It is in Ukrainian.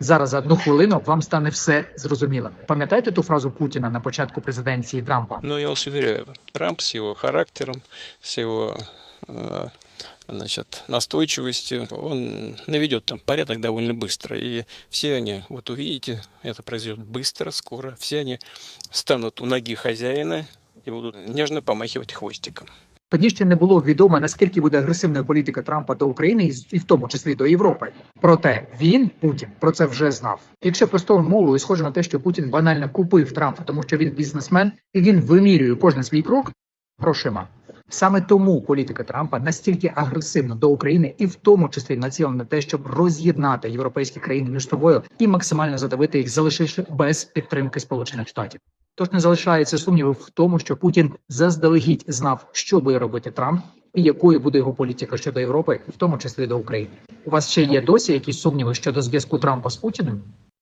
Зараз за одну хвилину вам стане все зрозуміло. Пам'ятаєте ту фразу Путіна на початку президенції Трампа? Но я вас уверяю, Трамп с его характером, с его э, значит, настойчивостью, он наведет там порядок довольно быстро. И все они, вот увидите, это произойдет быстро, скоро. Все они станут у ноги хозяина и будут нежно помахивать хвостиком. Тоді ще не було відомо наскільки буде агресивною політика Трампа до України і в тому числі до Європи. Проте він Путін про це вже знав. Якщо простою мовою схоже на те, що Путін банально купив Трампа, тому що він бізнесмен і він вимірює кожен свій крок грошима. Саме тому політика Трампа настільки агресивна до України, і в тому числі націлена на те, щоб роз'єднати європейські країни між собою і максимально задавити їх, залишивши без підтримки Сполучених Штатів. Тож не залишається сумнівів в тому, що Путін заздалегідь знав, що буде робити Трамп і якою буде його політика щодо Європи, в тому числі до України. У вас ще є досі якісь сумніви щодо зв'язку Трампа з Путіним?